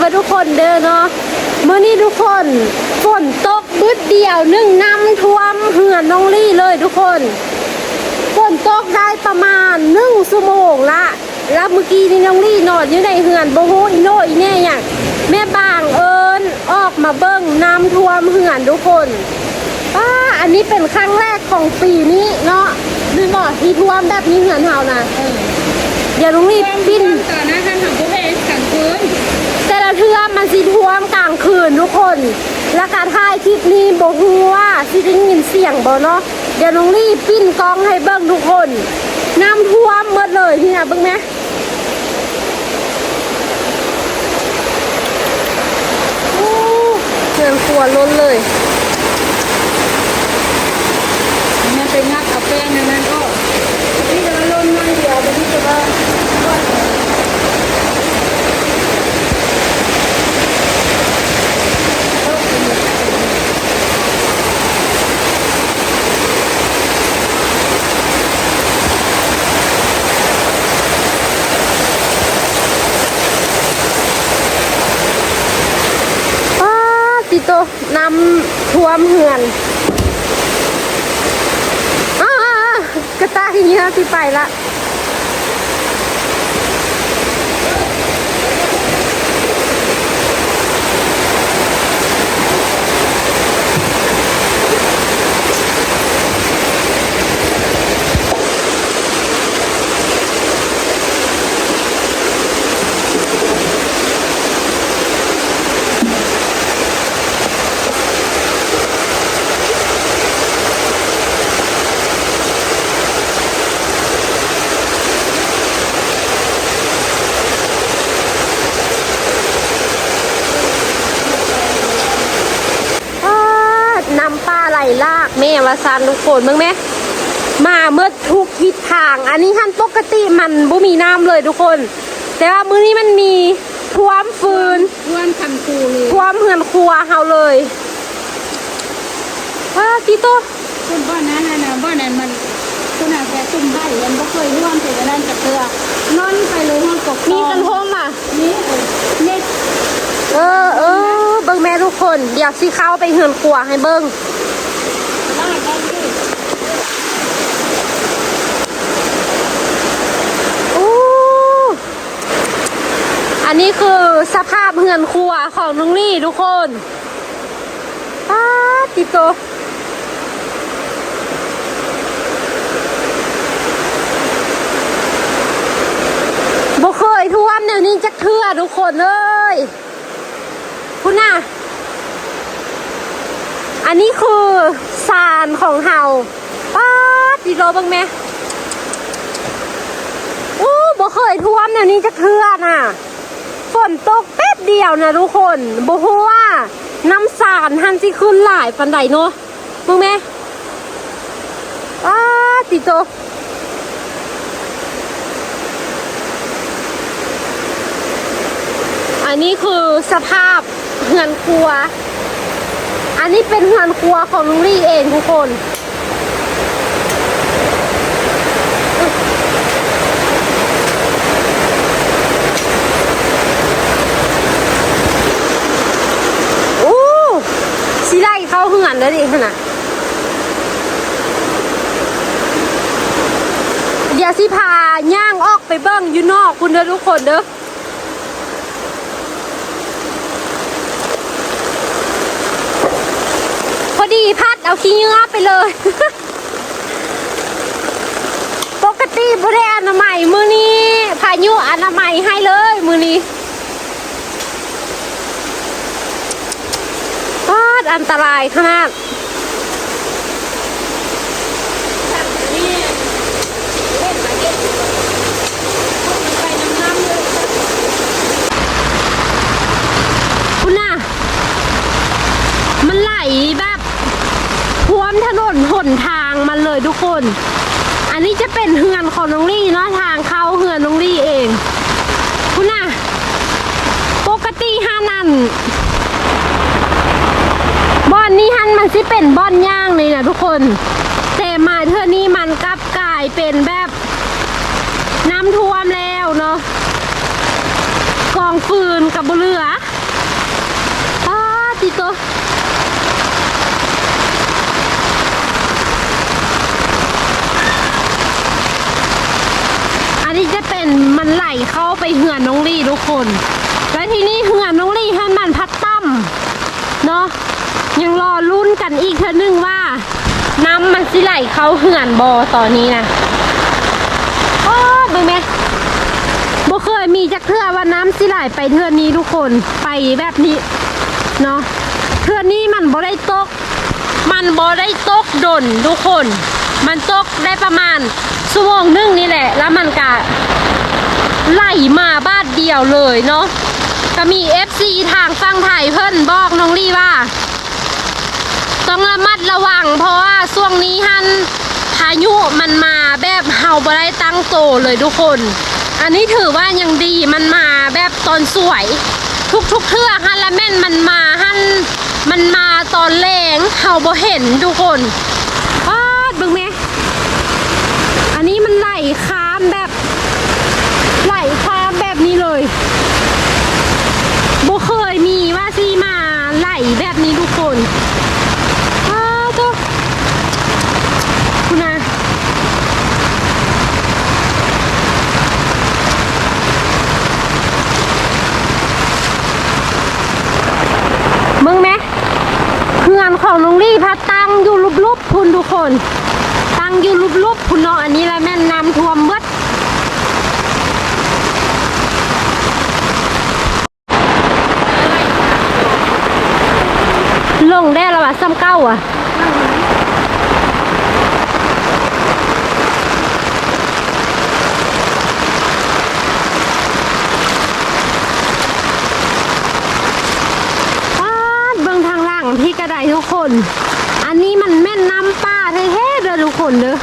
เว่าทุกคนเด้อเนาะเมื่อนี้ทุกคนฝนตกบึดเดียวหนึ่งน้ำท่วมเหือนน้องลี่เลยทุกคนฝนตกได้ประมาณหนึ่งชั่วโมงละแล้วเมื่อกี้นี่น้องลี่นอนอยู่ในเหือนโบโฮอีโนอีแน่อย่างแม่บางเอิญออกมาเบิ้งน้ำท่วมเหือนทุกคนป้าอันนี้เป็นครั้งแรกของปีนี้เนาะนี่บอกที่ท่วมแบบนี้เหือนเฮานะเดี๋ยวน้องลี่ปิ้นือมันสิท่วมกลางคืนทุกคน และการถ่ายคลิปนี้บอกว่าสิได้ยินเสียงบ่เนาะเดี๋ยวน้องรีบปิ้นกองให้เบิ่งทุกคน น้ำท่วมหมดเลยที่น่ะเบิ่งไหมโอ้เกินครัวล้นเลยมันไปงัดเอาแป้งนั้นก็นี่จะล้นน้อยเดียวแต่ที่จะว่า ตัวน้ำท่วมเหือนอ้ากระตายเงี้ยที่ไปละ อ้านำปลาไหลลาก แม่วาซานทุกคนมึงไหมมาเมื่อทุกทิศทาง อันนี้ท่านปกติมันบ่มีน้ำเลยทุกคน แต่ว่ามื้อนี้มันมีท่วมฟืนร่วนคันคูเลยท่วมเหือนครัวเฮาเลยว้าติโตคุณบ้านนั้นน่ะนะบ้านนั้นมันคุณอาจจะซุ่มได้ยังไม่เคยร่วมแต่กระดานกับเตือนอนไปเลยห้องกบมีกันโฮมอะนี่เออเนี่ยเออเออเบิ่งแม่ทุกคน เดี๋ยวสิเข้าไปเหือนครัวให้เบิ่ง ได้ได้ที่ โอ้อั นนี้คือสภาพเหือนครัวของนุงลี่ทุกคนป้าดติโตบ่เคยท่วมแนวนี้จักเทื่อทุกคนเอ้ยคุณน่ะ อันนี้คือสารของเฮาป้าดดีโลบ้างไหมอู้บ่เคยท่วมแนวนี้จักเทื่อน่ะ นตกแป๊บเดียวนะทุกคนบ่ฮู้ว่าน้ำสารหันสิขึ้นหลายปันใดเนาะมึงแม่ป้าติโตอันนี้คือสภาพเฮือนครัว อันนี้เป็นเฮือนครัวของลุงลี่เองทุกคน โอ้สิได้ เข้าเอนแล้วดิขนาดเดี๋ยวสิพาย่างออกไปเบิ้งอยู่นอกคุณเด้อทุกคนเด้อพอดีพัดเอาขี้เงือไปเลย ปกติบริอนามัยมือนี้พายุอนามัยให้เลยมือนี้พัด อันตรายขนาดคุณน่ะ มันไหลแบบท่วมถนนหนทางมันเลยทุกคน อันนี้จะเป็นเฮือนของน้องลี่เนาะทางเข้าเฮือนน้องลี่เอง คุณน่ะ ปกติฮานัน อนนี้ฮันมันสิเป็นบอนย่างเลยนะทุกคน แต่มาเธอนี้มันกลับกลายเป็นแบบน้ำท่วมแล้วเนาะกองฟืนกับบุเรือเติโตอันนี้จะเป็นมันไหลเข้าไปเหือนน้องลี่ทุกคน และที่นี้เหือนน้องลี่ให้มันพัดตั้มเนาะ ยังรอลุ้นกันอีกเธอนึงว่า น้ำมันสิไหลเขาเหือนบอตอนนี้นะโอ้เบิ่งไหมบ่เคยมีจักเทื่อว่าน้ำสิไหลไปเทื่อนี้ทุกคนไปแบบนี้เนาะเทื่อนี้มันบ่ได้ตก มันบ่ได้ตกดนทุกคน มันตกได้ประมาณชั่วโมงหนึงนี่แหละ แล้วมันก็ไหลมาบ้านเดียวเลยเนาะก็มี FC ทางฟังไทยเพิ่นบอกน้องลี่ว่า ต้องระมัดระวัง เพราะว่าช่วงนี้ฮันพายุมันมาแบบเฮาบ่ได้ตั้งโตเลยทุกคน อันนี้ถือว่ายังดีมันมาแบบตอนสวย ทุกทุกๆเทื่อฮันละแม่นมันมาฮันมันมาตอนแรงเฮาบ่เห็นทุกคนอ้าบิ่งแม่อันนี้มันไหลข้ามแบบ ไหลข้ามแบบนี้เลยบ่เคยมีว่าซีมาไหลแบบนี้ทุกคน อ้าวตัวคุณอามึงไหมเพื่อน ของลุงลี่พัดตังอยู่ลุบๆพุ่นทุกคน ตังอยู่ลุบๆพุ่นเนาะอันนี้แหละแม่นน้ำท่วมเบิดลงได้แล้วว่ะซ้ำเก้าอะ ปาดเบิ่งทางล่างพี่กระไดทุก คน อันนี้มันแม่นน้ำป้าแท้ๆเด้อทุกคนเด้อ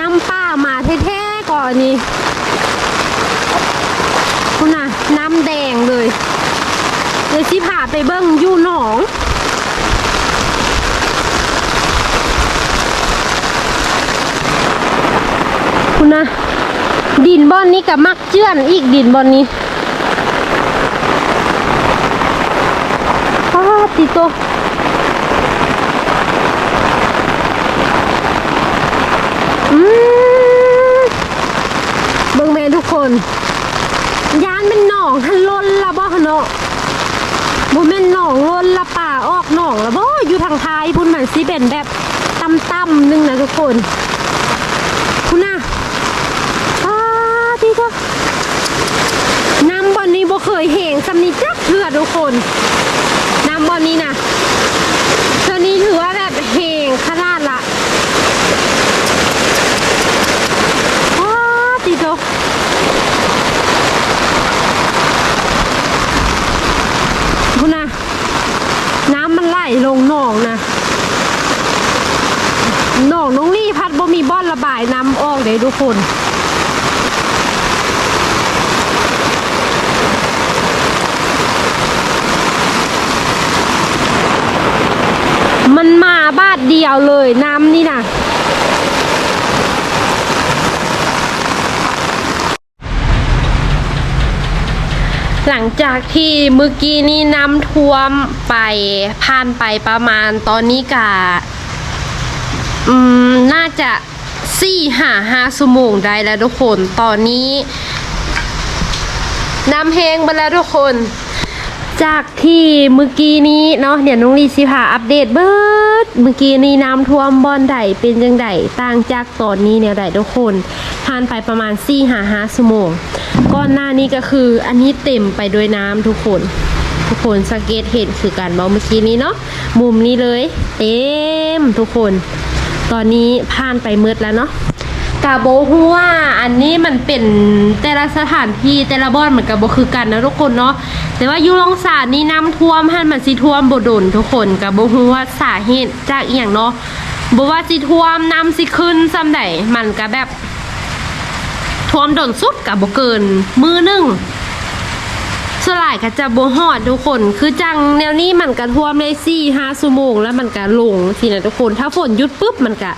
น้ำป้ามาแท้ๆก่อนนี้คุณน่ะน้ำแดงเลยเดี๋ยวสิพาไปเบิ่งอยู่หนองคุณนะดินบอนนี้กับมักเจื้อนอีกดินบอนนี้ป้าติโตอืม เบิ่งแม่ทุกคน ยานเป็นหนองทันล้นละบ่คะเนาะบ่แม่นหนองล้นละป่าออกหนองละบ่อยู่ทางท้ายพุ่นมันสิเป็นแบบต่ำๆนึงนะทุกคนคุณน่ะป้าติโตน้ำบอนนี้บ่เคยเห็นสำนี้จักเถื่อทุกคน น้ำบอลนี้นะตัวนี้ถือว่าแบบเฮงขนาดละอ้าติโตคุณนะน้ำมันไหลลงหนองนะหนองน้องลี่พัดบ่มีบ่อนระบายน้ำออกเลยทุก คนมันมาบาทเดียวเลยน้ำนี่นะหลังจากที่เมื่อกี้นี้น้ำท่วมไปผ่านไปประมาณตอนนี้กะอืมน่าจะ สี่หาห้าสมงได้แล้วทุกคนตอนนี้น้ำแห้งไปแล้วทุกคน จากที่เมื่อกี้นี้เนาะเดี๋ยวน้องลีสิพาอัปเดตเบิดเมื่อกี้นี้น้ำท่วมบอนใดเป็นยังไงต่างจากตอนนี้เนี่ยใดทุกคนผ่านไปประมาณ4หาห้าสมงก่อนหน้านี้ก็คืออันนี้เต็มไปด้วยน้ำทุกคนทุกคนสังเกตเห็นคือการบอกเมื่อกี้นี้เนาะมุมนี้เลย เต็มทุกคน ตอนนี้ผ่านไปมืดแล้วเนาะกาโบฮูว่าอันนี้มันเป็นแต่ละสถานที่แต่ละบ่อนเหมือนกับบ่คือกันนะทุกคนเนาะแต่ว่าอยุลองสาดนี่น้ำท่วมหันมันสิท่วมบ่ดนทุกคนกาโบฮูว่าสาเหตุจากอีหยังเนาะบว่าสิท่วมน้ำสิขึ้นซ้ำใดมันก็แบบท่วมดนสุดกับบ่เกินมือหนึ่ง ลายก็จะบ่ฮอดทุกคน คือจังแนวนี้มันก็ท่วมได้4 5ชั่วโมงแล้วมันก็ลงสินะทุกคน ถ้าฝนหยุดปุ๊บมันก็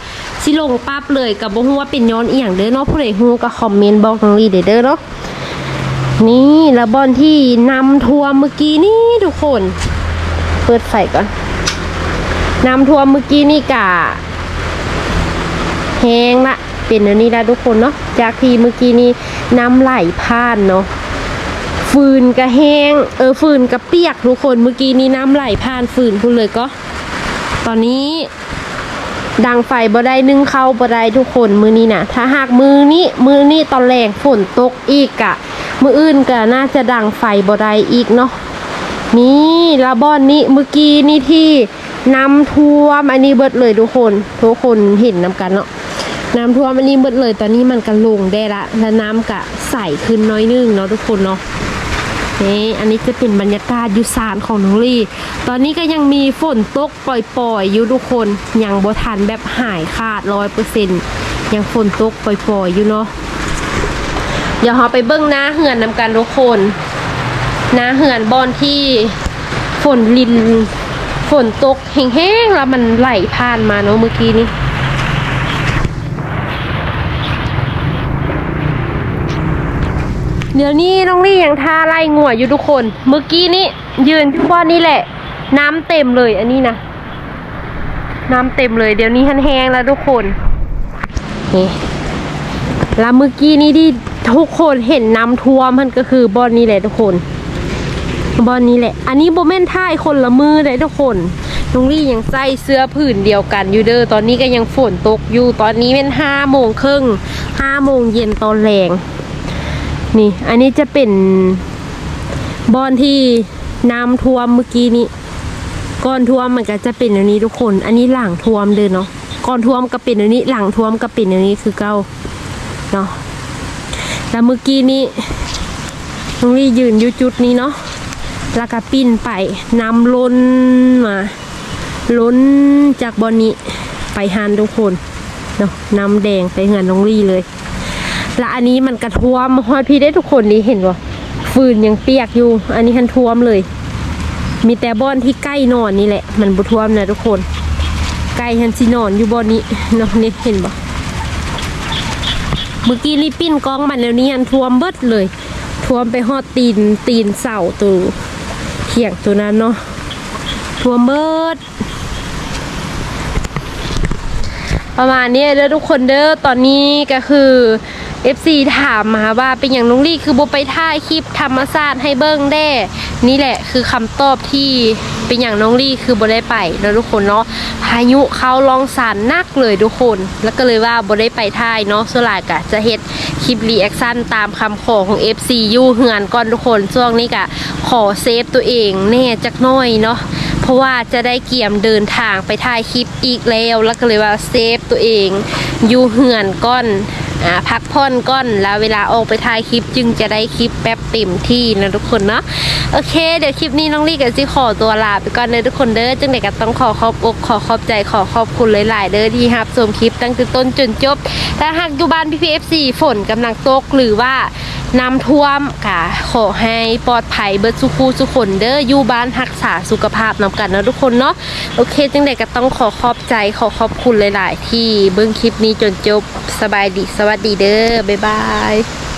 สิลงปั๊บเลยก็บ่ฮู้ว่าเป็นย้อนอีหยังเด้อเนาะผู้ใดฮู้ก็คอมเมนต์บอกน้องลีเด้อเด้อเนาะนี่ล้วบอนที่นำท่วมเมื่อกี้นี่ทุกคน เปิดไฟก่อนนำท่วมเมื่อกี้นี่กะแห้งละเป็นอันนี้ละทุกคนเนาะจากที่เมื่อกี้นี้น้ำไหลผ่านเนาะ ฟืนกระแห้ง เออฟืนกระเปียกทุกคนเมื่อกี้นี้น้ำไหลผ่านฟืนพูดเลยก็ ตอนนี้ ดังไฟบ่ได้นึ่งเข้าบ่ได้ทุกคนมือนี้นะถ้าหากมือนี้มือนี้ตอนแรงฝนตกอีกอะมืออื่นก็น่าจะดังไฟบ่ได้อีกเนาะนี่ละบอนนี้เมื่อกี้นี่ที่น้ำท่วมอันนี้เบิดเลยทุกคน ทุกคนเห็นน้ำกันเนาะน้ำท่วมอันนี้เบิดเลยตอนนี้มันก็ลงได้ละ แล้วน้ำก็ใสขึ้นน้อยนึงเนาะทุกคนเนาะ นี่อันนี้จะเป็นบรรยากาศยุสานของน้องลี่ ตอนนี้ก็ยังมีฝนตกปล่อยๆอยู่ทุกคน ยังบ่ทันแบบหายขาดร้อยเปอร์เซ็นต์ยังฝนตกปล่อยๆอยู่เนาะ เดี๋ยวเราไปเบิ้งหน้าเหือนนำกันทุกคนนาเหือนบอนที่ฝนลิน ฝนตกแห้งๆแล้วมันไหลผ่านมาเนาะเมื่อกี้นี้ เดี๋ยวนี้น้องลี่ยังทาไล่งัวอยู่ทุกคน เมื่อกี้นี้ยืนที่บ้านนี่แหละ น้ำเต็มเลยอันนี้นะน้ำเต็มเลย เดี๋ยวนี้แห้งแล้วทุกคนนี่แล้วเมื่อกี้นี้ที่ทุกคนเห็นน้ำท่วมมันก็คือบ้านนี้แหละทุกคนบอลนี้แหละ อันนี้โบเมนท่ายคนละมือเลยทุกคนน้องลี่ยังใส่เสื้อผืนเดียวกันอยู่เด้อตอนนี้ก็ยังฝนตกอยู่ตอนนี้เป็นห้าโมงครึ่งห้าโมงเย็นตอนแรง นี่ อันนี้จะเป็นบอนที่น้ำท่วมเมื่อกี้นี้ก่อนท่วมมันก็จะเป็นอย่างนี้ทุกคน อันนี้หลังท่วมเด้อเนาะก่อนท่วมก็เป็นอย่างนี้หลังท่วมก็เป็นอย่างนี้คือเก้าเนาะแล้วเมื่อกี้นี้น้องลี่ยืนอยู่จุดนี้เนาะแล้วก็ปิ้นไปน้ำล้นมาล้นจากบอนนี้ไปหันทุกคนเนาะน้ำแดงไปเงินน้องลี่เลย และอันนี้มันกระท่วมฮอดพี่ได้ทุกคนนี่เห็นว่าฟืนยังเปียกอยู่ อันนี้ทันท่วมเลย มีแต่บอนที่ใกล้นอนนี่แหละ มันบุท่วมนะทุกคนใกล้ทันสินอนอยู่บอนนี้เนาะนี่เห็นบ่เมื่อกี้รีปิ้นกล้องมันแล้วนี้อันท่วมเบิดเลยท่วมไปฮอดตีนตีนเสาตัวเขียงตัวนั้นเนาะท่วมเบิด ประมาณนี้เด้อทุกคนเด้อตอนนี้ก็คือ FC ถามมาว่าเป็นอย่างน้องลี่คือโบไปถ่ายคลิปธรรมศาสตร์ให้เบิ้งแด้ นี่แหละคือคำตอบที่เป็นอย่างน้องลี่คือโบได้ไปนะทุกคนเนาะพายุเขาลองสารนักเลยทุกคน แล้วก็เลยว่าโบได้ไปถ่ายเนาะส่วนหลายกะจะเฮ็ดคลิปรีแอคชั่นตามคำขอของ FC ยู่เหือนก่อนทุกคนช่วงนี้กะขอเซฟตัวเองแน่จักน้อยเนาะเพราะว่าจะได้เกี่ยมเดินทางไปถ่ายคลิปอีกแล้ว แล้วก็เลยว่าเซฟตัวเองยู่เหือนก้อน พักผ่อนก่อนแล้วเวลาออกไปถ่ายคลิปจึงจะได้คลิปแป๊บเต็มที่นะทุกคนเนาะโอเค เดี๋ยวคลิปนี้น้องลี่กับจิขอตัวลาไปก่อนเลยทุกคนเด้อจังเด็กก็ต้องขอขอบอกขอขอบใจขอขอบคุณหลาย ๆ เด้อที่รับชมคลิปตั้งแต่ต้นจนจบถ้าหากอยู่บ้านพี่พีเอฟซีฝนกำลังตกหรือว่า น้ำท่วมค่ะ ขอให้ปลอดภัยเบิดสุขูสุขคนเด้ออยู่บ้านรักษาสุขภาพนำกันนะทุกคนเนาะโอเคจังเด็กก็ต้องขอขอบใจขอขอบคุณหลาย ๆ ที่เบิ้งคลิปนี้จนจบสบายดีสวัสดีเด้อบ๊ายบาย